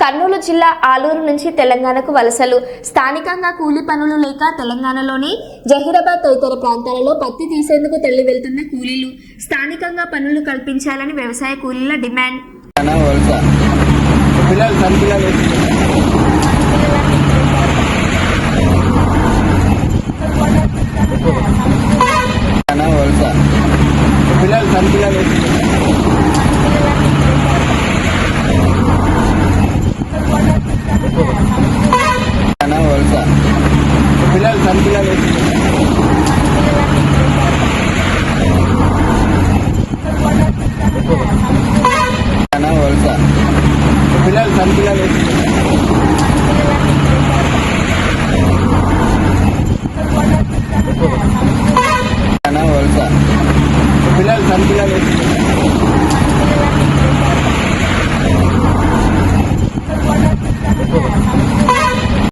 కర్నూలు జిల్లా ఆలూరు నుంచి తెలంగాణకు వలసలు. స్థానికంగా కూలీ పనులు లేక తెలంగాణలోని జహీరాబాద్ తదితర ప్రాంతాలలో పత్తి తీసేందుకు తెల్లి వెళ్తున్న కూలీలు. స్థానికంగా పనులు కల్పించాలని వ్యవసాయ కూలీల డిమాండ్. పిల్లలు సన్ పిల్లలు అనా వలస పిల్లలు సన్ పిల్లలు అనా వలస పిల్లలు సన్ పిల్లలు అనా వలస పిల్లలు సన్ పిల్లలు అనా వలస పిల్లలు సన్ పిల్లలు